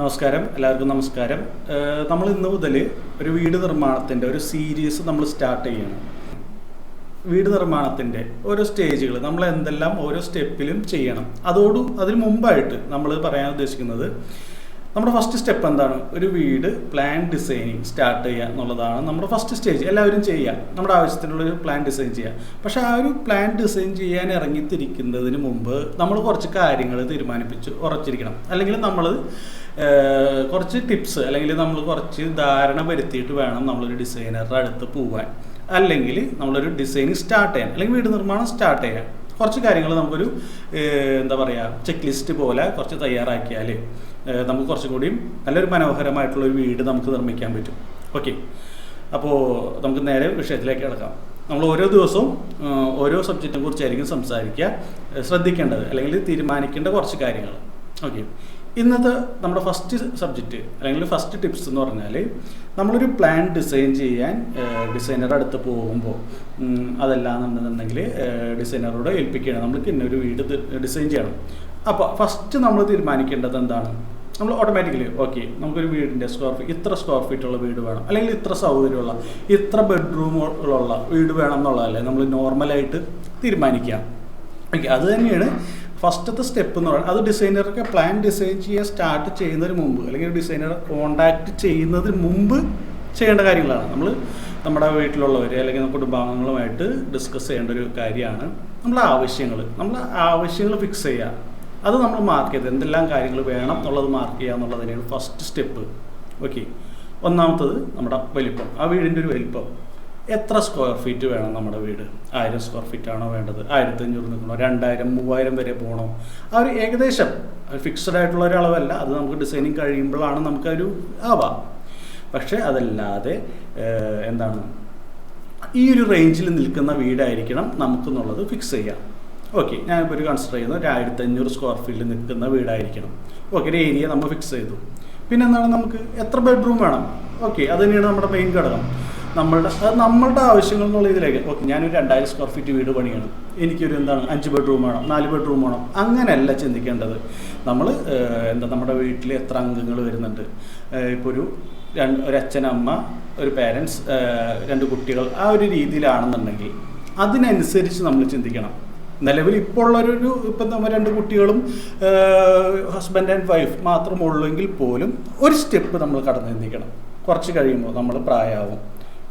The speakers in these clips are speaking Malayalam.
നമസ്കാരം. എല്ലാവർക്കും നമസ്കാരം. നമ്മൾ ഇന്ന് മുതൽ ഒരു വീട് നിർമ്മാണത്തിന്റെ ഒരു സീരീസ് നമ്മൾ സ്റ്റാർട്ട് ചെയ്യണം. വീട് നിർമ്മാണത്തിന്റെ ഓരോ സ്റ്റേജുകൾ നമ്മൾ എന്തെല്ലാം ഓരോ സ്റ്റെപ്പിലും ചെയ്യണം. അതോടും അതിന് മുമ്പായിട്ട് നമ്മൾ പറയാൻ ഉദ്ദേശിക്കുന്നത് നമ്മുടെ ഫസ്റ്റ് സ്റ്റെപ്പ് എന്താണ്? ഒരു വീട് പ്ലാൻ ഡിസൈനിങ് സ്റ്റാർട്ട് ചെയ്യുക എന്നുള്ളതാണ് നമ്മുടെ ഫസ്റ്റ് സ്റ്റേജ് എല്ലാവരും ചെയ്യുക. നമ്മുടെ ആവശ്യത്തിനുള്ള ഒരു പ്ലാൻ ഡിസൈൻ ചെയ്യുക. പക്ഷേ ആ ഒരു പ്ലാൻ ഡിസൈൻ ചെയ്യാൻ ഇറങ്ങിത്തിരിക്കുന്നതിന് മുമ്പ് നമ്മൾ കുറച്ച് കാര്യങ്ങൾ തീരുമാനിപ്പിച്ച് ഉറച്ചിരിക്കണം. അല്ലെങ്കിൽ നമ്മൾ കുറച്ച് ടിപ്സ് അല്ലെങ്കിൽ നമ്മൾ കുറച്ച് ധാരണ വരുത്തിയിട്ട് വേണം നമ്മളൊരു ഡിസൈനറുടെ അടുത്ത് പോകാൻ അല്ലെങ്കിൽ നമ്മളൊരു ഡിസൈനിങ് സ്റ്റാർട്ട് ചെയ്യാൻ. അല്ലെങ്കിൽ വീട് നിർമ്മാണം സ്റ്റാർട്ട് ചെയ്യാൻ. കുറച്ച് കാര്യങ്ങൾ നമുക്കൊരു എന്താ പറയുക ചെക്ക് ലിസ്റ്റ് പോലെ കുറച്ച് തയ്യാറാക്കിയാൽ നമുക്ക് കുറച്ചും കൂടിയും നല്ലൊരു മനോഹരമായിട്ടുള്ള ഒരു വീട് നമുക്ക് നിർമ്മിക്കാൻ പറ്റും. ഓക്കെ. അപ്പോൾ നമുക്ക് നേരെ വിഷയത്തിലേക്ക് കിടക്കാം. നമ്മൾ ഓരോ ദിവസവും ഓരോ സബ്ജക്റ്റിനെ കുറിച്ചായിരിക്കും സംസാരിക്കുക. ശ്രദ്ധിക്കേണ്ടത് അല്ലെങ്കിൽ തീരുമാനിക്കേണ്ട കുറച്ച് കാര്യങ്ങൾ. ഓക്കെ ഇന്നത്തെ നമ്മുടെ ഫസ്റ്റ് സബ്ജക്റ്റ് അല്ലെങ്കിൽ ഫസ്റ്റ് ടിപ്സ് എന്ന് പറഞ്ഞാൽ നമ്മളൊരു പ്ലാൻ ഡിസൈൻ ചെയ്യാൻ ഡിസൈനറുടെ അടുത്ത് പോകുമ്പോൾ അതല്ലാന്നുണ്ടെന്നുണ്ടെങ്കിൽ ഡിസൈനറോട് ഏൽപ്പിക്കുകയാണ്. നമ്മൾക്ക് ഇന്നൊരു വീട് ഡിസൈൻ ചെയ്യണം. അപ്പോൾ ഫസ്റ്റ് നമ്മൾ തീരുമാനിക്കേണ്ടത് എന്താണ്? നമ്മൾ ഓട്ടോമാറ്റിക്കലി ഓക്കെ നമുക്കൊരു വീടിന്റെ സ്ക്വയർ ഫീറ്റ് ഇത്ര സ്ക്വയർ ഫീറ്റുള്ള വീട് വേണം. അല്ലെങ്കിൽ ഇത്ര സൗകര്യമുള്ള ഇത്ര ബെഡ്റൂമുകളുള്ള വീട് വേണം എന്നുള്ളതല്ലേ നമ്മൾ നോർമലായിട്ട് തീരുമാനിക്കാം ഓക്കെ അത് തന്നെയാണ് ഫസ്റ്റത്തെ സ്റ്റെപ്പ് എന്ന് പറയുന്നത് അത് ഡിസൈനർക്ക് പ്ലാൻ ഡിസൈൻ ചെയ്യാൻ സ്റ്റാർട്ട് ചെയ്യുന്നതിന് മുമ്പ് അല്ലെങ്കിൽ ഡിസൈനർ കോണ്ടാക്ട് ചെയ്യുന്നതിന് മുമ്പ് ചെയ്യേണ്ട കാര്യങ്ങളാണ്. നമ്മൾ നമ്മുടെ വീട്ടിലുള്ളവർ അല്ലെങ്കിൽ കുടുംബാംഗങ്ങളുമായിട്ട് ഡിസ്കസ് ചെയ്യേണ്ട ഒരു കാര്യമാണ് നമ്മളെ ആവശ്യങ്ങൾ നമ്മളെ ആവശ്യങ്ങൾ ഫിക്സ് ചെയ്യുക. അത് നമ്മൾ മാർക്ക് ചെയ്ത് എന്തെല്ലാം കാര്യങ്ങൾ വേണം എന്നുള്ളത് മാർക്ക് ചെയ്യുക എന്നുള്ളത് തന്നെയാണ് ഫസ്റ്റ് സ്റ്റെപ്പ് ഓക്കെ ഒന്നാമത്തത് നമ്മുടെ വലിപ്പം. ആ വീടിന്റെ ഒരു വലിപ്പം. എത്ര സ്ക്വയർ ഫീറ്റ് വേണം നമ്മുടെ വീട്? ആയിരം സ്ക്വയർ ഫീറ്റ് ആണോ വേണ്ടത്? ആയിരത്തി അഞ്ഞൂറ് നിൽക്കണോ? രണ്ടായിരം മൂവായിരം വരെ പോകണോ ആ ഒരു ഏകദേശം ഫിക്സഡ് ആയിട്ടുള്ള ഒരു അളവല്ല. അത് നമുക്ക് ഡിസൈനിങ് കഴിയുമ്പോഴാണ് നമുക്കൊരു ആവാം. പക്ഷേ അതല്ലാതെ എന്താണ്? ഈ ഒരു റേഞ്ചിൽ നിൽക്കുന്ന വീടായിരിക്കണം നമുക്കെന്നുള്ളത് ഫിക്സ് ചെയ്യാം. ഓക്കെ ഞാനിപ്പോൾ ഒരു കൺസിഡർ ചെയ്യുന്നത് ഒരു ആയിരത്തി അഞ്ഞൂറ് സ്ക്വയർ ഫീറ്റിൽ നിൽക്കുന്ന വീടായിരിക്കണം. ഓക്കെ ഒരു ഏരിയ നമ്മൾ ഫിക്സ് ചെയ്തു. പിന്നെ എന്താണ് നമുക്ക്? എത്ര ബെഡ്റൂം വേണം? ഓക്കെ അത് തന്നെയാണ് നമ്മുടെ മെയിൻ ഘടകം. നമ്മളുടെ അത് നമ്മളുടെ ആവശ്യങ്ങൾ എന്നുള്ള ഇതിലേക്ക്. ഓക്കെ ഞാനൊരു രണ്ടായിരം സ്ക്വയർ ഫീറ്റ് വീട് പണിയണം. എനിക്കൊരു എന്താണ് അഞ്ച് ബെഡ്റൂം വേണം നാല് ബെഡ്റൂം വേണം അങ്ങനെയല്ല ചിന്തിക്കേണ്ടത്. നമ്മൾ എന്താ നമ്മുടെ വീട്ടിൽ എത്ര അംഗങ്ങൾ വരുന്നുണ്ട്? ഇപ്പോൾ ഒരു രണ്ട് ഒരു അച്ഛനമ്മ ഒരു പേരൻസ് രണ്ട് കുട്ടികൾ ആ ഒരു രീതിയിലാണെന്നുണ്ടെങ്കിൽ അതിനനുസരിച്ച് നമ്മൾ ചിന്തിക്കണം. നിലവിൽ ഇപ്പോൾ ഉള്ളൊരു ഇപ്പം നമ്മൾ രണ്ട് കുട്ടികളും ഹസ്ബൻഡ് ആൻഡ് വൈഫ് മാത്രമുള്ളെങ്കിൽ പോലും ഒരു സ്റ്റെപ്പ് നമ്മൾ കടന്നു ചിന്തിക്കണം കുറച്ച് കഴിയുമ്പോൾ നമ്മൾ പ്രായമാവും.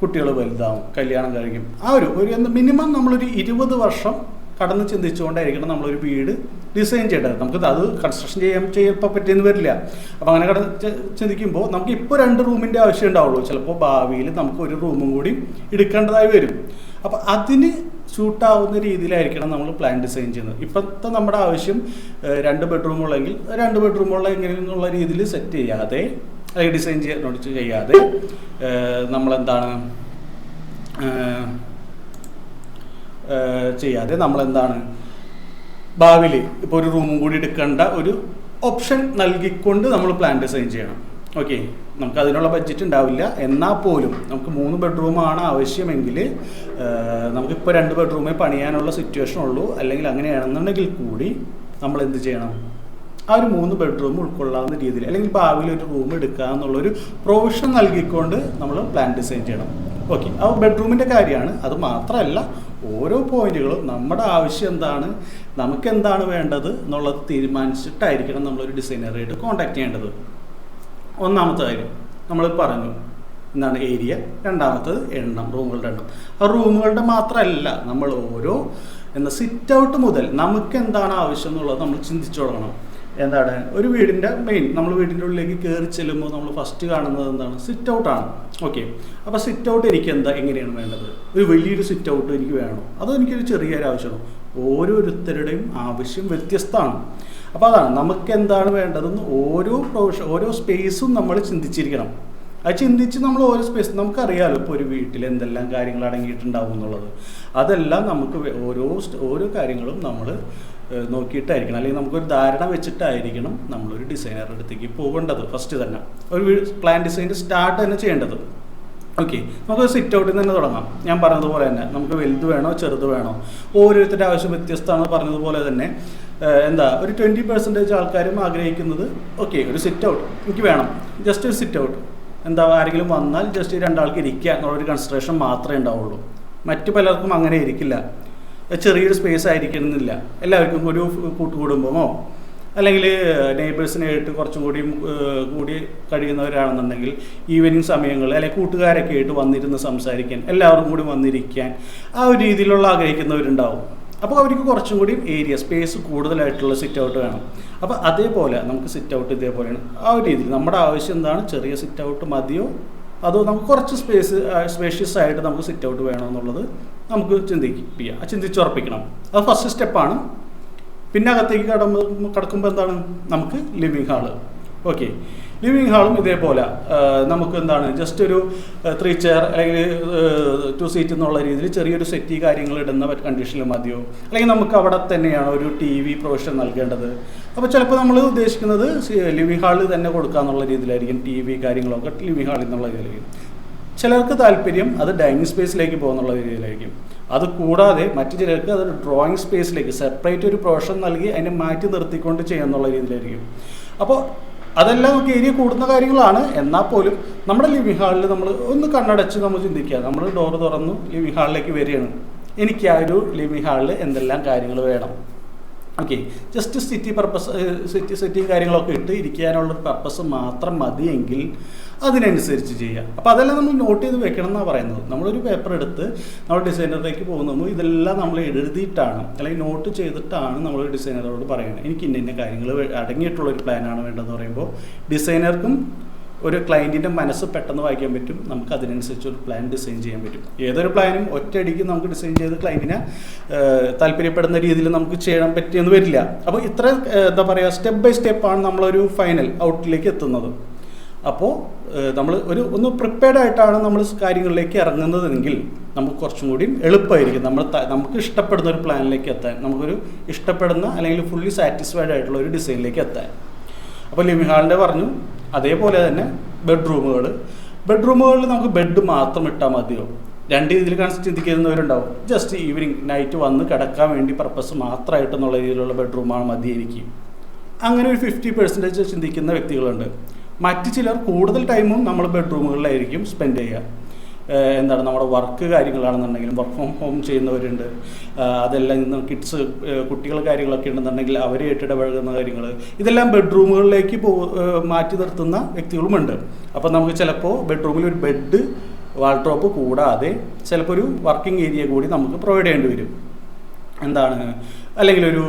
കുട്ടികൾ വലുതാവും കല്യാണം കഴിക്കും. ആ ഒരു ഒരു എന്ത് മിനിമം നമ്മളൊരു ഇരുപത് വർഷം കടന്ന് ചിന്തിച്ചുകൊണ്ടായിരിക്കണം നമ്മളൊരു വീട് ഡിസൈൻ ചെയ്യേണ്ടത്. നമുക്ക് അത് കൺസ്ട്രക്ഷൻ ചെയ്യാൻ ചെയ്യപ്പോൾ പറ്റിയെന്ന് വരില്ല. അപ്പോൾ അങ്ങനെ കടന്ന് ചിന്തിക്കുമ്പോൾ നമുക്ക് ഇപ്പോൾ രണ്ട് റൂമിന്റെ ആവശ്യം ഉണ്ടാവുള്ളൂ. ചിലപ്പോൾ ഭാവിയിൽ നമുക്ക് ഒരു റൂമും കൂടി എടുക്കേണ്ടതായി വരും. അപ്പോൾ അതിന് ഷൂട്ടാവുന്ന രീതിയിലായിരിക്കണം നമ്മൾ പ്ലാൻ ഡിസൈൻ ചെയ്യുന്നത്. ഇപ്പോഴത്തെ നമ്മുടെ ആവശ്യം രണ്ട് ബെഡ്റൂമുള്ളെങ്കിൽ രണ്ട് ബെഡ്റൂമുള്ള എങ്ങനെയുള്ള രീതിയിൽ സെറ്റ് ചെയ്യാതെ അല്ലെങ്കിൽ ഡിസൈൻ ചെയ്യാനോട് ചെയ്യാതെ നമ്മളെന്താണ് ചെയ്യാതെ നമ്മളെന്താണ് ഭാവിയിൽ ഇപ്പോൾ ഒരു റൂമും കൂടി എടുക്കേണ്ട ഒരു ഓപ്ഷൻ നൽകിക്കൊണ്ട് നമ്മൾ പ്ലാൻ ഡിസൈൻ ചെയ്യണം. ഓക്കെ നമുക്ക് അതിനുള്ള ബഡ്ജറ്റ് ഉണ്ടാവില്ല. എന്നാൽ പോലും നമുക്ക് മൂന്ന് ബെഡ്റൂമാണ് ആവശ്യമെങ്കിൽ നമുക്കിപ്പോൾ രണ്ട് ബെഡ്റൂമേ പണിയാനുള്ള സിറ്റുവേഷൻ ഉള്ളൂ. അല്ലെങ്കിൽ അങ്ങനെയാണെന്നുണ്ടെങ്കിൽ കൂടി നമ്മൾ എന്ത് ചെയ്യണം? ആ ഒരു മൂന്ന് ബെഡ്റൂം ഉൾക്കൊള്ളാവുന്ന രീതിയിൽ അല്ലെങ്കിൽ ഭാവിയിൽ ഒരു റൂം എടുക്കുക എന്നുള്ളൊരു പ്രൊവിഷൻ നൽകിക്കൊണ്ട് നമ്മൾ പ്ലാൻ ഡിസൈൻ ചെയ്യണം. ഓക്കെ ആ ബെഡ്റൂമിന്റെ കാര്യമാണ്. അത് മാത്രമല്ല ഓരോ പോയിന്റുകളും നമ്മുടെ ആവശ്യം എന്താണ് നമുക്ക് എന്താണ് വേണ്ടത് എന്നുള്ളത് തീരുമാനിച്ചിട്ടായിരിക്കണം നമ്മളൊരു ഡിസൈനറായിട്ട് കോൺടാക്ട് ചെയ്യേണ്ടത്. ഒന്നാമത്തെ കാര്യം നമ്മൾ പറഞ്ഞു എന്താണ് ഏരിയ രണ്ടാമത്തത് എണ്ണം റൂമുകളുടെ എണ്ണം. ആ റൂമുകളുടെ മാത്രമല്ല നമ്മൾ ഓരോ എന്ന സിറ്റ് ഔട്ട് മുതൽ നമുക്ക് എന്താണ് ആവശ്യം എന്നുള്ളത് നമ്മൾ ചിന്തിച്ചു തുടങ്ങണം. എന്താണ്? ഒരു വീടിന്റെ മെയിൻ നമ്മൾ വീടിന്റെ ഉള്ളിലേക്ക് കയറി ചെല്ലുമ്പോൾ നമ്മൾ ഫസ്റ്റ് കാണുന്നത് എന്താണ്? സിറ്റ് ഔട്ടാണ് ഓക്കെ അപ്പോൾ സിറ്റ് ഔട്ട് എനിക്ക് എന്താ എങ്ങനെയാണ് വേണ്ടത്? ഒരു വലിയൊരു സിറ്റ് ഔട്ട് എനിക്ക് വേണോ? അതോ എനിക്കൊരു ചെറിയൊരു ആവശ്യമാണോ? ഓരോരുത്തരുടെയും ആവശ്യം വ്യത്യസ്തമാണ്. അപ്പോൾ അതാണ് നമുക്ക് എന്താണ് വേണ്ടതെന്ന് ഓരോ പ്രൊഫഷൻ ഓരോ സ്പേസും നമ്മൾ ചിന്തിച്ചിരിക്കണം. അത് ചിന്തിച്ച് നമ്മൾ ഓരോ സ്പേസ് നമുക്കറിയാമല്ലോ ഇപ്പോൾ ഒരു വീട്ടിൽ എന്തെല്ലാം കാര്യങ്ങൾ അടങ്ങിയിട്ടുണ്ടാവും എന്നുള്ളത്. അതെല്ലാം നമുക്ക് ഓരോ ഓരോ കാര്യങ്ങളും നമ്മൾ നോക്കിയിട്ടായിരിക്കണം. അല്ലെങ്കിൽ നമുക്കൊരു ധാരണ വെച്ചിട്ടായിരിക്കണം നമ്മളൊരു ഡിസൈനറുടെ അടുത്തേക്ക് പോകേണ്ടത് ഫസ്റ്റ് തന്നെ. ഒരു പ്ലാൻ ഡിസൈന്റെ സ്റ്റാർട്ട് തന്നെ ചെയ്യേണ്ടത്. ഓക്കെ നമുക്ക് സിറ്റ് ഔട്ടിൽ നിന്ന് തന്നെ തുടങ്ങാം. ഞാൻ പറഞ്ഞതുപോലെ തന്നെ നമുക്ക് വലുത് വേണോ ചെറുത് വേണോ? ഓരോരുത്തരുടെ ആവശ്യം വ്യത്യസ്തമാണ് പറഞ്ഞതുപോലെ തന്നെ. എന്താ ഒരു ട്വന്റി പെർസെന്റേജ് ആൾക്കാരും ആഗ്രഹിക്കുന്നത് ഓക്കെ ഒരു സിറ്റ് ഔട്ട് എനിക്ക് വേണം. ജസ്റ്റ് ഒരു സിറ്റ് ഔട്ട് എന്താ ആരെങ്കിലും വന്നാൽ ജസ്റ്റ് രണ്ടാൾക്ക് ഇരിക്കുക എന്നുള്ളൊരു കൺസിഡറേഷൻ മാത്രമേ ഉണ്ടാവുള്ളൂ. മറ്റു പലർക്കും അങ്ങനെ ഇരിക്കില്ല. ചെറിയൊരു സ്പേസ് ആയിരിക്കണമെന്നില്ല. എല്ലാവർക്കും ഒരു കൂട്ടുകുടുംബമോ അല്ലെങ്കിൽ നെയ്ബേഴ്സിനായിട്ട് കുറച്ചും കൂടി കൂടി കഴിയുന്നവരാണെന്നുണ്ടെങ്കിൽ ഈവനിങ് സമയങ്ങൾ അല്ലെങ്കിൽ കൂട്ടുകാരൊക്കെ ആയിട്ട് വന്നിരുന്ന് സംസാരിക്കാൻ എല്ലാവർക്കും കൂടി വന്നിരിക്കാൻ ആ ഒരു രീതിയിലുള്ള ആഗ്രഹിക്കുന്നവരുണ്ടാവും. അപ്പോൾ അവർക്ക് കുറച്ചും കൂടി ഏരിയ സ്പേസ് കൂടുതലായിട്ടുള്ള സിറ്റ് ഔട്ട് വേണം. അപ്പോൾ അതേപോലെ നമുക്ക് സിറ്റ് ഔട്ട് ഇതേപോലെയാണ്. ആ ഒരു രീതിയിൽ നമ്മുടെ ആവശ്യം എന്താണ്? ചെറിയ സിറ്റ് ഔട്ട് മതിയോ? അതോ നമുക്ക് കുറച്ച് സ്പേസ് സ്പേഷ്യസ് ആയിട്ട് നമുക്ക് സിറ്റ് ഔട്ട് വേണമെന്നുള്ളത് നമുക്ക് ചിന്തിക്കുക ചിന്തിച്ചുറപ്പിക്കണം അത് ഫസ്റ്റ് സ്റ്റെപ്പാണ് പിന്നെ അകത്തേക്ക് കടമ്പ് കടക്കുമ്പോൾ എന്താണ്? നമുക്ക് ലിവിങ് ഹാൾ ഓക്കെ ലിവിങ് ഹാളും ഇതേപോലെ. നമുക്ക് എന്താണ് ജസ്റ്റ് ഒരു ത്രീ ചെയർ അല്ലെങ്കിൽ ടു സീറ്റ് എന്നുള്ള രീതിയിൽ ചെറിയൊരു സെറ്റി കാര്യങ്ങൾ ഇടുന്ന കണ്ടീഷനിൽ മതിയോ? അല്ലെങ്കിൽ നമുക്ക് അവിടെ തന്നെയാണ് ഒരു ടി വി പ്രൊവിഷൻ നൽകേണ്ടത്? അപ്പോൾ ചിലപ്പോൾ നമ്മൾ ഉദ്ദേശിക്കുന്നത് ലിവിങ് ഹാളിൽ തന്നെ കൊടുക്കാന്നുള്ള രീതിയിലായിരിക്കും ടി വി കാര്യങ്ങളൊക്കെ ലിവിങ് ഹാളിൽ എന്നുള്ള രീതിയിലായിരിക്കും. ചിലർക്ക് താല്പര്യം അത് ഡൈനിങ് സ്പേസിലേക്ക് പോകുന്നുള്ള രീതിയിലായിരിക്കും. അത് കൂടാതെ മറ്റു ചിലർക്ക് അത് ഡ്രോയിങ് സ്പേസിലേക്ക് സെപ്പറേറ്റ് ഒരു പ്രൊഫഷൻ നൽകി അതിനെ മാറ്റി നിർത്തിക്കൊണ്ട് ചെയ്യുന്നുള്ള രീതിയിലായിരിക്കും. അപ്പോൾ അതെല്ലാം നമുക്ക് ഏരിയ കൂടുന്ന കാര്യങ്ങളാണ്. എന്നാൽ പോലും നമ്മുടെ ലിവിംഗ് ഹാളിൽ നമ്മൾ ഒന്ന് കണ്ണടച്ച് നമ്മൾ ചിന്തിക്കുക. നമ്മൾ ഡോർ തുറന്നു ലിവിംഗ് ഹാളിലേക്ക് വരികയാണ്. എനിക്ക് ആ ഒരു ലിവിംഗ് ഹാളിൽ എന്തെല്ലാം കാര്യങ്ങൾ വേണം? Okay just city purpose city സിറ്റിയും കാര്യങ്ങളൊക്കെ ഇട്ട് ഇരിക്കാനുള്ള പർപ്പസ് മാത്രം മതിയെങ്കിൽ അതിനനുസരിച്ച് ചെയ്യുക അപ്പോൾ അതെല്ലാം നമ്മൾ നോട്ട് ചെയ്ത് വെക്കണം എന്നാണ് പറയുന്നത്. നമ്മളൊരു പേപ്പർ എടുത്ത് നമ്മൾ ഡിസൈനറിലേക്ക് പോകുന്നു ഇതെല്ലാം നമ്മൾ എഴുതിയിട്ടാണ് അല്ലെങ്കിൽ നോട്ട് ചെയ്തിട്ടാണ് നമ്മൾ ഡിസൈനറോട് പറയുന്നത്. എനിക്ക് ഇന്ന ഇന്ന കാര്യങ്ങൾ അടങ്ങിയിട്ടുള്ള ഒരു പ്ലാനാണ് വേണ്ടതെന്ന് പറയുമ്പോൾ ഡിസൈനർക്കും ഒരു ക്ലയന്റിന്റെ മനസ്സ് പെട്ടെന്ന് വായിക്കാൻ പറ്റും. നമുക്ക് അതിനനുസരിച്ച് ഒരു പ്ലാൻ ഡിസൈൻ ചെയ്യാൻ പറ്റും. ഏതൊരു പ്ലാനും ഒറ്റയടിക്ക് നമുക്ക് ഡിസൈൻ ചെയ്ത് ക്ലയന്റിനെ താല്പര്യപ്പെടുന്ന രീതിയിൽ നമുക്ക് ചെയ്യാൻ പറ്റിയെന്ന് വരില്ല. അപ്പോൾ ഇത്ര എന്താ പറയുക സ്റ്റെപ്പ് ബൈ സ്റ്റെപ്പാണ് നമ്മളൊരു ഫൈനൽ ഔട്ടിലേക്ക് എത്തുന്നത്. അപ്പോൾ നമ്മൾ ഒരു ഒന്ന് പ്രിപ്പയർഡ് ആയിട്ടാണ് നമ്മൾ കാര്യങ്ങളിലേക്ക് ഇറങ്ങുന്നതെങ്കിൽ നമുക്ക് കുറച്ചും കൂടി എളുപ്പമായിരിക്കും. നമ്മൾ നമുക്ക് ഇഷ്ടപ്പെടുന്ന ഒരു പ്ലാനിലേക്ക് എത്താൻ നമുക്കൊരു ഇഷ്ടപ്പെടുന്ന അല്ലെങ്കിൽ ഫുള്ളി സാറ്റിസ്ഫൈഡ് ആയിട്ടുള്ള ഒരു ഡിസൈനിലേക്ക് എത്താൻ. അപ്പോൾ ലിമിഹാളിന്റെ പറഞ്ഞു അതേപോലെ തന്നെ ബെഡ്റൂമുകൾ. ബെഡ്റൂമുകളിൽ നമുക്ക് ബെഡ് മാത്രം ഇട്ടാൽ മതിയോ? രണ്ട് രീതിയിൽ കാണിച്ച് ചിന്തിക്കുന്നവരുണ്ടാവും. ജസ്റ്റ് ഈവനിങ് നൈറ്റ് വന്ന് കിടക്കാൻ വേണ്ടി പർപ്പസ് മാത്രമായിട്ട് എന്നുള്ള രീതിയിലുള്ള ബെഡ്റൂമാണ് മതി എനിക്ക് അങ്ങനെ ഒരു ഫിഫ്റ്റി പെർസെന്റേജ് ചിന്തിക്കുന്ന വ്യക്തികളുണ്ട്. മറ്റു ചിലർ കൂടുതൽ ടൈമും നമ്മൾ ബെഡ്റൂമുകളിലായിരിക്കും സ്പെൻഡ് ചെയ്യുക. എന്താണ് നമ്മുടെ വർക്ക് കാര്യങ്ങളാണെന്നുണ്ടെങ്കിലും വർക്ക് ഫ്രം ഹോം ചെയ്യുന്നവരുണ്ട്. അതെല്ലാം ഇന്ന് കിഡ്സ് കുട്ടികൾ കാര്യങ്ങളൊക്കെ ഉണ്ടെന്നുണ്ടെങ്കിൽ അവരെ ഇടപഴകുന്ന കാര്യങ്ങൾ. ഇതെല്ലാം ബെഡ്റൂമുകളിലേക്ക് പോ മാറ്റി നിർത്തുന്ന വ്യക്തികളുമുണ്ട്. അപ്പോൾ നമുക്ക് ചിലപ്പോൾ ബെഡ്റൂമിൽ ഒരു ബെഡ് വാൾഡ്രോപ്പ് കൂടാതെ ചിലപ്പോൾ ഒരു വർക്കിംഗ് ഏരിയ കൂടി നമുക്ക് പ്രൊവൈഡ് ചെയ്യേണ്ടി വരും. എന്താണ് അല്ലെങ്കിൽ ഒരു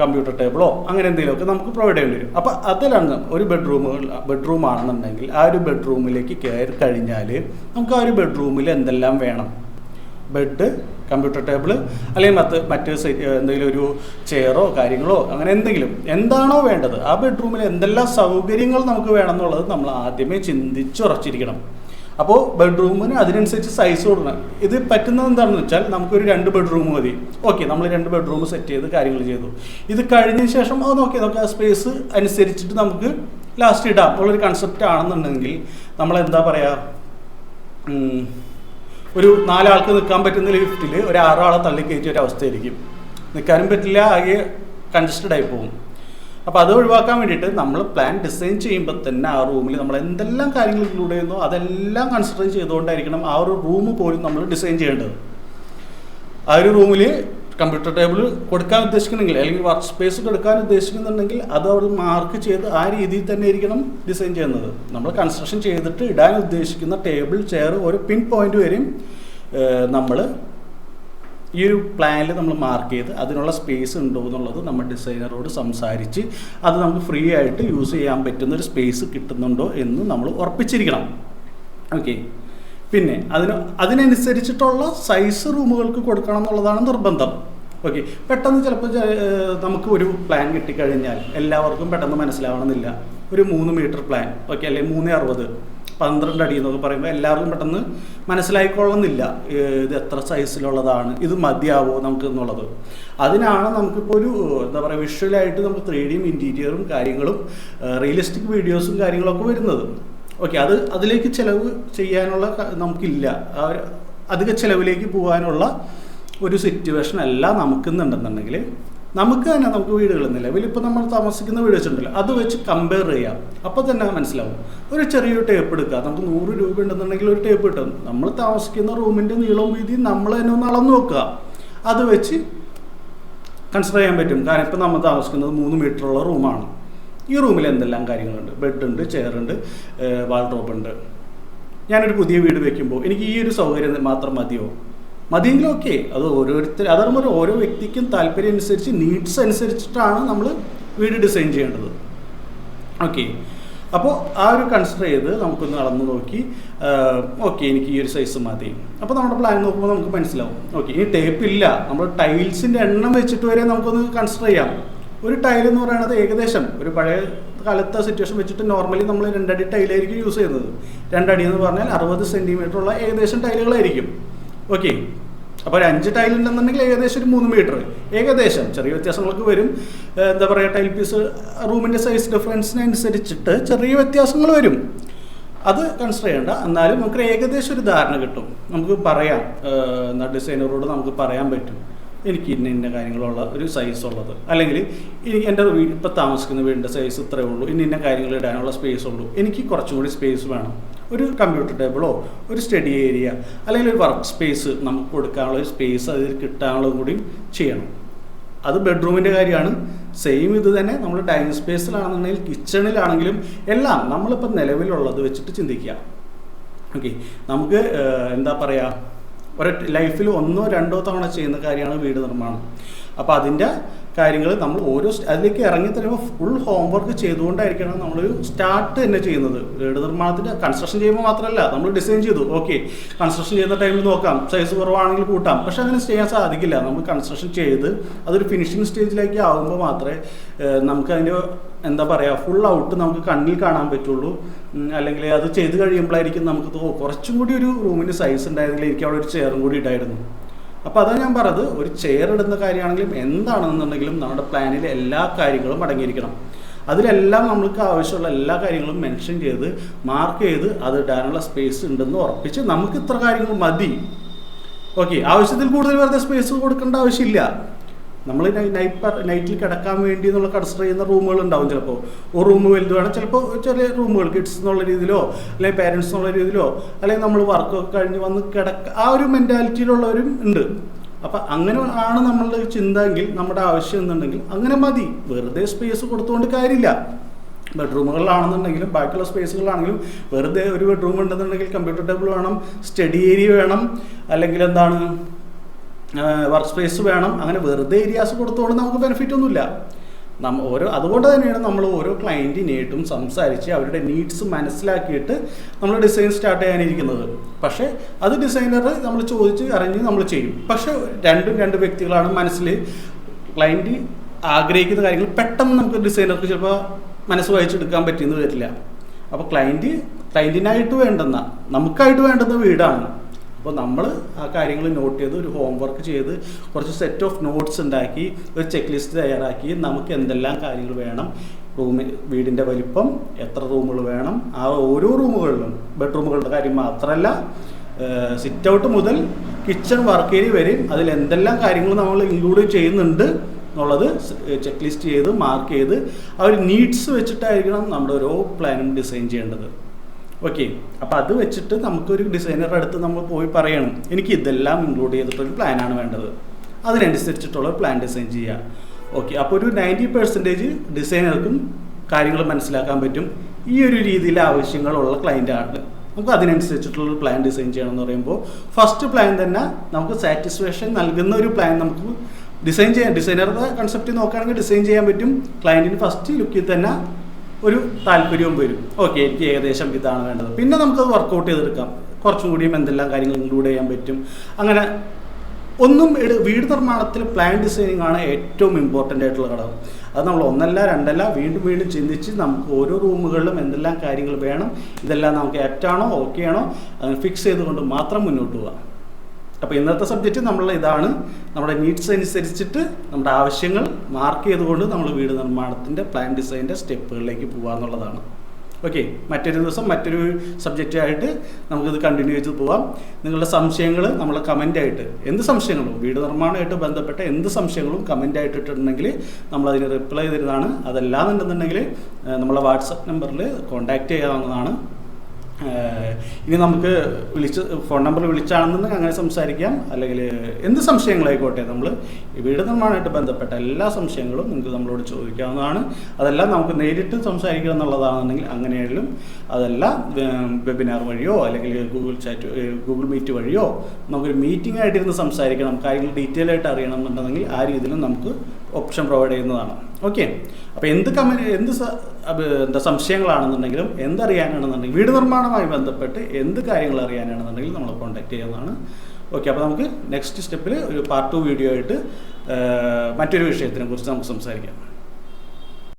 കമ്പ്യൂട്ടർ ടേബിളോ അങ്ങനെ എന്തെങ്കിലുമൊക്കെ നമുക്ക് പ്രൊവൈഡ് ചെയ്യേണ്ടി വരും. അപ്പോൾ അതിലാണ് ഒരു ബെഡ്റൂമ് ബെഡ്റൂം ആണെന്നുണ്ടെങ്കിൽ ആ ഒരു ബെഡ്റൂമിലേക്ക് കയറി കഴിഞ്ഞാൽ നമുക്ക് ആ ഒരു ബെഡ്റൂമിൽ എന്തെല്ലാം വേണം? ബെഡ് കമ്പ്യൂട്ടർ ടേബിൾ അല്ലെങ്കിൽ മറ്റ് മറ്റ് എന്തെങ്കിലും ഒരു ചെയറോ കാര്യങ്ങളോ അങ്ങനെ എന്തെങ്കിലും. എന്താണോ വേണ്ടത്. ആ ബെഡ്റൂമിൽ എന്തെല്ലാം സൗകര്യങ്ങൾ നമുക്ക് വേണം എന്നുള്ളത് നമ്മൾ ആദ്യമേ ചിന്തിച്ചുറച്ചിരിക്കണം. അപ്പോൾ ബെഡ്റൂമിന് അതിനനുസരിച്ച് സൈസ് കൊടുക്കണം. ഇത് പറ്റുന്നത് എന്താണെന്ന് വെച്ചാൽ നമുക്കൊരു രണ്ട് ബെഡ്റൂം മതി. ഓക്കെ നമ്മൾ രണ്ട് ബെഡ്റൂം സെറ്റ് ചെയ്ത് കാര്യങ്ങൾ ചെയ്തു. ഇത് കഴിഞ്ഞ ശേഷം അത് നോക്കി നമുക്ക് ആ സ്പേസ് അനുസരിച്ചിട്ട് നമുക്ക് ലാസ്റ്റ് ഇടാം. ഉള്ളൊരു കൺസെപ്റ്റ് ആണെന്നുണ്ടെങ്കിൽ നമ്മൾ എന്താ പറയുക ഒരു നാലാൾക്ക് നിൽക്കാൻ പറ്റുന്ന ലിഫ്റ്റിൽ ഒരു ആറാളെ തള്ളി കയറ്റിയ ഒരു അവസ്ഥയായിരിക്കും. നിൽക്കാനും പറ്റില്ല ആകെ കൺജസ്റ്റഡ് ആയി പോകും. അപ്പോൾ അത് ഒഴിവാക്കാൻ വേണ്ടിയിട്ട് നമ്മൾ പ്ലാൻ ഡിസൈൻ ചെയ്യുമ്പോൾ തന്നെ ആ റൂമിൽ നമ്മൾ എന്തെല്ലാം കാര്യങ്ങൾ ഇൻക്ലൂഡ് ചെയ്യുന്നു അതെല്ലാം കൺസിഡർ ചെയ്തുകൊണ്ടായിരിക്കണം ആ ഒരു റൂം പോലും നമ്മൾ ഡിസൈൻ ചെയ്യേണ്ടത്. ആ ഒരു റൂമിൽ കമ്പ്യൂട്ടർ ടേബിൾ കൊടുക്കാൻ ഉദ്ദേശിക്കുന്നെങ്കിൽ അല്ലെങ്കിൽ വർക്ക് സ്പേസ് കൊടുക്കാൻ ഉദ്ദേശിക്കുന്നുണ്ടെങ്കിൽ അത് അവിടെ മാർക്ക് ചെയ്ത് ആ രീതിയിൽ തന്നെ ആയിരിക്കണം ഡിസൈൻ ചെയ്യുന്നത്. നമ്മൾ കൺസ്ട്രക്ഷൻ ചെയ്തിട്ട് ഇടാൻ ഉദ്ദേശിക്കുന്ന ടേബിൾ ചെയർ ഒരു പിൻ പോയിന്റ് വരെയും നമ്മൾ ഈ ഒരു പ്ലാനിൽ നമ്മൾ മാർക്ക് ചെയ്ത് അതിനുള്ള സ്പേസ് ഉണ്ടോ എന്നുള്ളത് നമ്മൾ ഡിസൈനറോട് സംസാരിച്ച് അത് നമുക്ക് ഫ്രീ ആയിട്ട് യൂസ് ചെയ്യാൻ പറ്റുന്ന ഒരു സ്പേസ് കിട്ടുന്നുണ്ടോ എന്ന് നമ്മൾ ഉറപ്പിച്ചിരിക്കണം. ഓക്കെ പിന്നെ അതിന് അതിനനുസരിച്ചിട്ടുള്ള സൈസ് റൂമുകൾക്ക് കൊടുക്കണം എന്നുള്ളതാണ് നിർബന്ധം. ഓക്കെ പെട്ടെന്ന് ചിലപ്പോൾ നമുക്ക് ഒരു പ്ലാൻ കിട്ടിക്കഴിഞ്ഞാൽ എല്ലാവർക്കും പെട്ടെന്ന് മനസ്സിലാവണമെന്നില്ല. ഒരു മൂന്ന് മീറ്റർ പ്ലാൻ ഓക്കെ അല്ലെങ്കിൽ മൂന്ന് അറുപത്. പന്ത്രണ്ട് അടി എന്നൊക്കെ പറയുമ്പോൾ എല്ലാവർക്കും പെട്ടെന്ന് മനസ്സിലായിക്കൊള്ളുന്നില്ല. ഇത് എത്ര സൈസിലുള്ളതാണ് ഇത് മതിയാവോ നമുക്ക് എന്നുള്ളത് അതിനാണ് നമുക്കിപ്പോൾ ഒരു എന്താ പറയുക വിഷ്വലായിട്ട് നമുക്ക് ത്രീ ഡിയും ഇന്റീരിയറും കാര്യങ്ങളും റിയലിസ്റ്റിക് വീഡിയോസും കാര്യങ്ങളൊക്കെ വരുന്നത്. ഓക്കെ അത് അതിലേക്ക് ചിലവ് ചെയ്യാനുള്ള നമുക്കില്ല. അധിക ചിലവിലേക്ക് പോകാനുള്ള ഒരു സിറ്റുവേഷൻ അല്ല നമുക്കുന്നുണ്ടെന്നുണ്ടെങ്കിൽ നമുക്ക് തന്നെ നമുക്ക് വീടുകൾ നിലവിൽ ഇപ്പോൾ നമ്മൾ താമസിക്കുന്ന വീട് വെച്ചിട്ടുണ്ടല്ലോ. അത് വെച്ച് കമ്പയർ ചെയ്യാം. അപ്പോൾ തന്നെ മനസ്സിലാവും. ഒരു ചെറിയൊരു ടേപ്പ് എടുക്കുക. നമുക്ക് നൂറ് രൂപ ഉണ്ടെന്നുണ്ടെങ്കിൽ ഒരു ടേപ്പ് കിട്ടും. നമ്മൾ താമസിക്കുന്ന റൂമിന്റെ നീളവും വീതി നമ്മൾ തന്നെ ഒന്ന് അളന്ന് നോക്കുക. അത് വെച്ച് കൺസിഡർ ചെയ്യാൻ പറ്റും. കാരണം ഇപ്പം നമ്മൾ താമസിക്കുന്നത് മൂന്ന് മീറ്ററുള്ള റൂമാണ്. ഈ റൂമിൽ എന്തെല്ലാം കാര്യങ്ങളുണ്ട്? ബെഡുണ്ട് ചെയറുണ്ട് വാൾഡ്രോബ് ഉണ്ട്. ഞാനൊരു പുതിയ വീട് വെക്കുമ്പോൾ എനിക്ക് ഈ ഒരു സൗകര്യം മാത്രം മതിയോ? മതിയെങ്കിൽ ഓക്കെ അത് ഓരോരുത്തർ അതാണ് പറയുക ഓരോ വ്യക്തിക്കും താല്പര്യം അനുസരിച്ച് നീഡ്സ് അനുസരിച്ചിട്ടാണ് നമ്മൾ വീട് ഡിസൈൻ ചെയ്യേണ്ടത്. ഓക്കെ അപ്പോൾ ആ ഒരു കൺസിഡർ ചെയ്ത് നമുക്കൊന്ന് അളന്ന് നോക്കി ഓക്കെ എനിക്ക് ഈ ഒരു സൈസ് മതി. അപ്പോൾ നമ്മുടെ പ്ലാൻ നോക്കുമ്പോൾ നമുക്ക് മനസ്സിലാവും. ഓക്കെ ഇനി ടേപ്പ് ഇല്ല. നമ്മൾ ടൈൽസിന്റെ എണ്ണം വെച്ചിട്ട് വരെ നമുക്കൊന്ന് കൺസിഡർ ചെയ്യാം. ഒരു ടൈൽ എന്ന് പറയുന്നത് ഏകദേശം ഒരു പഴയ കാലത്തെ സിറ്റുവേഷൻ വെച്ചിട്ട് നോർമലി നമ്മൾ രണ്ടടി ടൈലായിരിക്കും യൂസ് ചെയ്യുന്നത്. രണ്ടടി എന്ന് പറഞ്ഞാൽ അറുപത് സെന്റിമീറ്റർ ഉള്ള ഏകദേശം ടൈലുകളായിരിക്കും ഓക്കെ അപ്പോൾ ഒരു അഞ്ച് ടൈൽ ഉണ്ടെന്നുണ്ടെങ്കിൽ ഏകദേശം ഒരു മൂന്ന് മീറ്റർ ഏകദേശം ചെറിയ വ്യത്യാസങ്ങളൊക്കെ വരും. എന്താ പറയുക ടൈൽ പീസ് റൂമിന്റെ സൈസ് ഡിഫറൻസിനനുസരിച്ചിട്ട് ചെറിയ വ്യത്യാസങ്ങൾ വരും. അത് കൺസിഡർ ചെയ്യേണ്ട. എന്നാലും നമുക്ക് ഏകദേശം ഒരു ധാരണ കിട്ടും. നമുക്ക് പറയാം. എന്താ ഡിസൈനറോട് നമുക്ക് പറയാൻ പറ്റും. എനിക്ക് ഇന്ന ഇന്ന കാര്യങ്ങളുള്ള ഒരു സൈസ് ഉള്ളത്. അല്ലെങ്കിൽ എനിക്ക് എന്റെ വീട് ഇപ്പോൾ താമസിക്കുന്ന വീടിന്റെ സൈസ് ഇത്രയേ ഉള്ളൂ. ഇന്ന ഇന്ന കാര്യങ്ങൾ ഇടാനുള്ള സ്പേസ് ഉള്ളൂ. എനിക്ക് കുറച്ചും കൂടി സ്പേസ് വേണം. ഒരു കമ്പ്യൂട്ടർ ടേബിളോ ഒരു സ്റ്റഡി ഏരിയ അല്ലെങ്കിൽ ഒരു വർക്ക് സ്പേസ് നമുക്ക് കൊടുക്കാനുള്ള ഒരു സ്പേസ് അതിൽ കിട്ടാനുള്ളതും കൂടി ചെയ്യണം. അത് ബെഡ്റൂമിന്റെ കാര്യമാണ്. സെയിം ഇത് തന്നെ നമ്മൾ ഡൈനിങ് സ്പേസിലാണെന്നുണ്ടെങ്കിൽ കിച്ചണിലാണെങ്കിലും എല്ലാം നമ്മളിപ്പോൾ നിലവിലുള്ളത് വെച്ചിട്ട് ചിന്തിക്കുക. ഓക്കെ നമുക്ക് എന്താ പറയുക ഒരു ലൈഫിൽ ഒന്നോ രണ്ടോ തവണ ചെയ്യുന്ന കാര്യമാണ് വീട് നിർമ്മാണം. അപ്പോൾ അതിന്റെ കാര്യങ്ങൾ നമ്മൾ ഓരോ അതിലേക്ക് ഇറങ്ങി തരുമ്പോൾ ഫുൾ ഹോംവർക്ക് ചെയ്തുകൊണ്ടായിരിക്കണം നമ്മൾ സ്റ്റാർട്ട് തന്നെ ചെയ്യുന്നത്. വീട് നിർമ്മാണത്തിന്റെ കൺസ്ട്രക്ഷൻ ചെയ്യുമ്പോൾ മാത്രമല്ല നമ്മൾ ഡിസൈൻ ചെയ്തു. ഓക്കെ കൺസ്ട്രക്ഷൻ ചെയ്യുന്ന ടൈമിൽ നോക്കാം. സൈസ് കുറവാണെങ്കിൽ കൂട്ടാം. പക്ഷെ അങ്ങനെ ചെയ്യാൻ സാധിക്കില്ല. നമ്മൾ കൺസ്ട്രക്ഷൻ ചെയ്ത് അതൊരു ഫിനിഷിംഗ് സ്റ്റേജിലേക്ക് ആകുമ്പോൾ മാത്രമേ നമുക്ക് അതിന്റെ എന്താ പറയുക ഫുൾ ഔട്ട് നമുക്ക് കണ്ണിൽ കാണാൻ പറ്റുള്ളൂ. അല്ലെങ്കിൽ അത് ചെയ്ത് കഴിയുമ്പോഴായിരിക്കും നമുക്ക് കുറച്ചും കൂടി ഒരു റൂമിന് സൈസ് ഉണ്ടായിരുന്നെങ്കിൽ എനിക്ക് അവിടെ ഒരു ചെയറും കൂടി ഇട്ടായിരുന്നു അപ്പോൾ അതാണ് ഞാൻ പറഞ്ഞത് ഒരു ചെയർ ഇടുന്ന കാര്യമാണെങ്കിലും എന്താണെന്നുണ്ടെങ്കിലും നമ്മുടെ പ്ലാനിൽ എല്ലാ കാര്യങ്ങളും അടങ്ങിയിരിക്കണം. അതിലെല്ലാം നമ്മൾക്ക് ആവശ്യമുള്ള എല്ലാ കാര്യങ്ങളും മെൻഷൻ ചെയ്ത് മാർക്ക് ചെയ്ത് അത് ഇടാനുള്ള സ്പേസ് ഉണ്ടെന്ന് ഉറപ്പിച്ച് നമുക്ക് ഇത്ര കാര്യങ്ങൾ മതി. ഓക്കെ ആവശ്യത്തിൽ കൂടുതൽ വെറുതെ സ്പേസ് കൊടുക്കേണ്ട ആവശ്യമില്ല. നമ്മൾ നൈറ്റ് നൈറ്റിൽ കിടക്കാൻ വേണ്ടി എന്നുള്ള കൺസിഡർ ചെയ്യുന്ന റൂമുകൾ ഉണ്ടാവും ചിലപ്പോൾ ഒരു റൂം വലുത് വേണം ചിലപ്പോൾ ചെറിയ റൂമുകൾ കിഡ്സ് എന്നുള്ള രീതിയിലോ അല്ലെങ്കിൽ പേരൻസ് എന്നുള്ള രീതിയിലോ അല്ലെങ്കിൽ നമ്മൾ വർക്കൊക്കെ കഴിഞ്ഞ് വന്ന് കിടക്ക ആ ഒരു മെന്റാലിറ്റിയിലുള്ളവരും ഉണ്ട്. അപ്പം അങ്ങനെ ആണ് നമ്മളുടെ ചിന്ത എങ്കിൽ നമ്മുടെ ആവശ്യം എന്നുണ്ടെങ്കിൽ അങ്ങനെ മതി. വെറുതെ സ്പേസ് കൊടുത്തുകൊണ്ട് കാര്യമില്ല. ബെഡ്റൂമുകളിലാണെന്നുണ്ടെങ്കിലും ബാക്കിയുള്ള സ്പേസുകളാണെങ്കിലും വെറുതെ ഒരു ബെഡ്റൂം ഉണ്ടെന്നുണ്ടെങ്കിൽ കമ്പ്യൂട്ടർ ടേബിൾ വേണം സ്റ്റഡി ഏരിയ വേണം അല്ലെങ്കിൽ എന്താണ് വർക്ക് സ്പേസ് വേണം. അങ്ങനെ വെറുതെ ഏരിയാസ് കൊടുത്തുകൊണ്ട് നമുക്ക് ബെനിഫിറ്റ് ഒന്നുമില്ല. നമ്മ ഓരോ അതുകൊണ്ട് തന്നെയാണ് നമ്മൾ ഓരോ ക്ലയന്റിനായിട്ടും സംസാരിച്ച് അവരുടെ നീഡ്സ് മനസ്സിലാക്കിയിട്ട് നമ്മൾ ഡിസൈൻ സ്റ്റാർട്ട് ചെയ്യാനിരിക്കുന്നത്. പക്ഷേ അത് ഡിസൈനർ നമ്മൾ ചോദിച്ച് അറിഞ്ഞ് നമ്മൾ ചെയ്യും. പക്ഷേ രണ്ടും രണ്ട് വ്യക്തികളാണ് മനസ്സിൽ ക്ലയന്റ് ആഗ്രഹിക്കുന്ന കാര്യങ്ങൾ പെട്ടെന്ന് നമുക്ക് ഡിസൈനർക്ക് ചിലപ്പോൾ മനസ്സ് വായിച്ചെടുക്കാൻ പറ്റിയെന്ന് വരില്ല. അപ്പോൾ ക്ലയന്റ് ക്ലയന്റിനായിട്ട് വേണ്ടുന്ന നമുക്കായിട്ട് വേണ്ടുന്ന വീടാണ്. അപ്പോൾ നമ്മൾ ആ കാര്യങ്ങൾ നോട്ട് ചെയ്ത് ഒരു ഹോംവർക്ക് ചെയ്ത് കുറച്ച് സെറ്റ് ഓഫ് നോട്ട്സ് ഉണ്ടാക്കി ഒരു ചെക്ക് ലിസ്റ്റ് തയ്യാറാക്കി നമുക്ക് എന്തെല്ലാം കാര്യങ്ങൾ വേണം റൂമിൽ വീടിന്റെ വലിപ്പം എത്ര റൂമുകൾ വേണം ആ ഓരോ റൂമുകളിലും ബെഡ്റൂമുകളുടെ കാര്യം മാത്രമല്ല സിറ്റ് ഔട്ട് മുതൽ കിച്ചൺ വർക്ക് ഏരിയ വരെയും അതിൽ എന്തെല്ലാം കാര്യങ്ങൾ നമ്മൾ ഇൻക്ലൂഡ് ചെയ്യുന്നുണ്ട് എന്നുള്ളത് ചെക്ക് ലിസ്റ്റ് ചെയ്ത് മാർക്ക് ചെയ്ത് ആ ഒരു നീഡ്സ് വെച്ചിട്ടായിരിക്കണം നമ്മുടെ ഓരോ പ്ലാനും ഡിസൈൻ ചെയ്യേണ്ടത്. ഓക്കെ അപ്പോൾ അത് വെച്ചിട്ട് നമുക്കൊരു ഡിസൈനറുടെ അടുത്ത് നമ്മൾ പോയി പറയണം. എനിക്ക് ഇതെല്ലാം ഇൻക്ലൂഡ് ചെയ്തിട്ടൊരു പ്ലാനാണ് വേണ്ടത്. അതിനനുസരിച്ചിട്ടുള്ള പ്ലാൻ ഡിസൈൻ ചെയ്യുക ഓക്കെ അപ്പോൾ ഒരു നയന്റി പെർസെന്റേജ് ഡിസൈനർക്കും കാര്യങ്ങൾ മനസ്സിലാക്കാൻ പറ്റും. ഈ ഒരു രീതിയിൽ ആവശ്യങ്ങളുള്ള ആണ്. നമുക്ക് അതിനനുസരിച്ചിട്ടുള്ള പ്ലാൻ ഡിസൈൻ ചെയ്യണം എന്ന് പറയുമ്പോൾ ഫസ്റ്റ് പ്ലാൻ തന്നെ നമുക്ക് സാറ്റിസ്ഫാക്ഷൻ നൽകുന്ന ഒരു പ്ലാൻ നമുക്ക് ഡിസൈൻ ചെയ്യാൻ ഡിസൈനറുടെ കൺസെപ്റ്റ് നോക്കുകയാണെങ്കിൽ ഡിസൈൻ ചെയ്യാൻ പറ്റും. ക്ലയന്റിന് ഫസ്റ്റ് ലുക്കിൽ തന്നെ ഒരു താല്പര്യവും വരും. ഓക്കെ എനിക്ക് ഏകദേശം ഇതാണ് വേണ്ടത്. പിന്നെ നമുക്കത് വർക്കൗട്ട് ചെയ്തെടുക്കാം. കുറച്ചും കൂടിയും എന്തെല്ലാം കാര്യങ്ങൾ ഇൻക്ലൂഡ് ചെയ്യാൻ പറ്റും. അങ്ങനെ ഒന്നും എടു വീട് നിർമ്മാണത്തിൽ പ്ലാൻ ഡിസൈനിങ് ആണ് ഏറ്റവും ഇമ്പോർട്ടന്റ് ആയിട്ടുള്ള ഘടകം. അത് നമ്മൾ ഒന്നല്ല രണ്ടല്ല വീണ്ടും വീണ്ടും ചിന്തിച്ച് നമുക്ക് ഓരോ റൂമുകളിലും എന്തെല്ലാം കാര്യങ്ങൾ വേണം ഇതെല്ലാം നമുക്ക് ആപ്റ്റാണോ ഓക്കെ ആണോ ഫിക്സ് ചെയ്തുകൊണ്ട് മാത്രം മുന്നോട്ട് പോകാം അപ്പോൾ ഇന്നത്തെ സബ്ജക്റ്റ് നമ്മൾ ഇതാണ്. നമ്മുടെ നീഡ്സ് അനുസരിച്ചിട്ട് നമ്മുടെ ആവശ്യങ്ങൾ മാർക്ക് ചെയ്തുകൊണ്ട് നമ്മൾ വീട് നിർമ്മാണത്തിന്റെ പ്ലാൻ ഡിസൈന്റെ സ്റ്റെപ്പുകളിലേക്ക് പോകുക എന്നുള്ളതാണ്. ഓക്കെ മറ്റൊരു ദിവസം മറ്റൊരു സബ്ജക്റ്റായിട്ട് നമുക്കിത് കണ്ടിന്യൂ ചെയ്ത് പോവാം. നിങ്ങളുടെ സംശയങ്ങൾ നമ്മൾ കമന്റായിട്ട് എന്ത് സംശയങ്ങളും? വീട് നിർമ്മാണമായിട്ട് ബന്ധപ്പെട്ട എന്ത് സംശയങ്ങളും കമന്റായിട്ട് ഇട്ടിട്ടുണ്ടെങ്കിൽ നമ്മളതിന് റിപ്ലൈ തരുന്നതാണ്. അതല്ലാന്നുണ്ടെന്നുണ്ടെങ്കിൽ നമ്മളെ വാട്സപ്പ് നമ്പറിൽ കോൺടാക്റ്റ് ചെയ്യാവുന്നതാണ്. ഇനി നമുക്ക് വിളിച്ച് ഫോൺ നമ്പർ വിളിച്ചാണെന്നുണ്ടെങ്കിൽ അങ്ങനെ സംസാരിക്കാം. അല്ലെങ്കിൽ എന്ത് സംശയങ്ങളായിക്കോട്ടെ നമ്മൾ വീട് നിർമ്മാണമായിട്ട് ബന്ധപ്പെട്ട എല്ലാ സംശയങ്ങളും നിങ്ങൾക്ക് നമ്മളോട് ചോദിക്കാവുന്നതാണ്. അതെല്ലാം നമുക്ക് നേരിട്ട് സംസാരിക്കുക എന്നുള്ളതാണെന്നുണ്ടെങ്കിൽ അങ്ങനെയായാലും അതല്ല വെബിനാർ വഴിയോ അല്ലെങ്കിൽ ഗൂഗിൾ ചാറ്റ് ഗൂഗിൾ മീറ്റ് വഴിയോ നമുക്കൊരു മീറ്റിംഗ് ആയിട്ടിരുന്ന് സംസാരിക്കണം. കാര്യങ്ങൾ ഡീറ്റെയിൽ ആയിട്ട് അറിയണം എന്നുണ്ടെങ്കിൽ ആ രീതിയിലും നമുക്ക് ഓപ്ഷൻ പ്രൊവൈഡ് ചെയ്യുന്നതാണ്. ഓക്കെ. അപ്പോൾ എന്ത് കമ്പനി എന്ത് എന്താ സംശയങ്ങളാണെന്നുണ്ടെങ്കിലും എന്തറിയാനാണെന്നുണ്ടെങ്കിൽ വീട് നിർമ്മാണവുമായി ബന്ധപ്പെട്ട് എന്ത് കാര്യങ്ങൾ അറിയാനാണെന്നുണ്ടെങ്കിൽ നമ്മൾ കോൺടാക്ട് ചെയ്യുന്നതാണ് ഓക്കെ അപ്പോൾ നമുക്ക് നെക്സ്റ്റ് സ്റ്റെപ്പിൽ ഒരു പാർട്ട് ടു വീഡിയോ ആയിട്ട് മറ്റൊരു വിഷയത്തിനെ കുറിച്ച് നമുക്ക് സംസാരിക്കാം.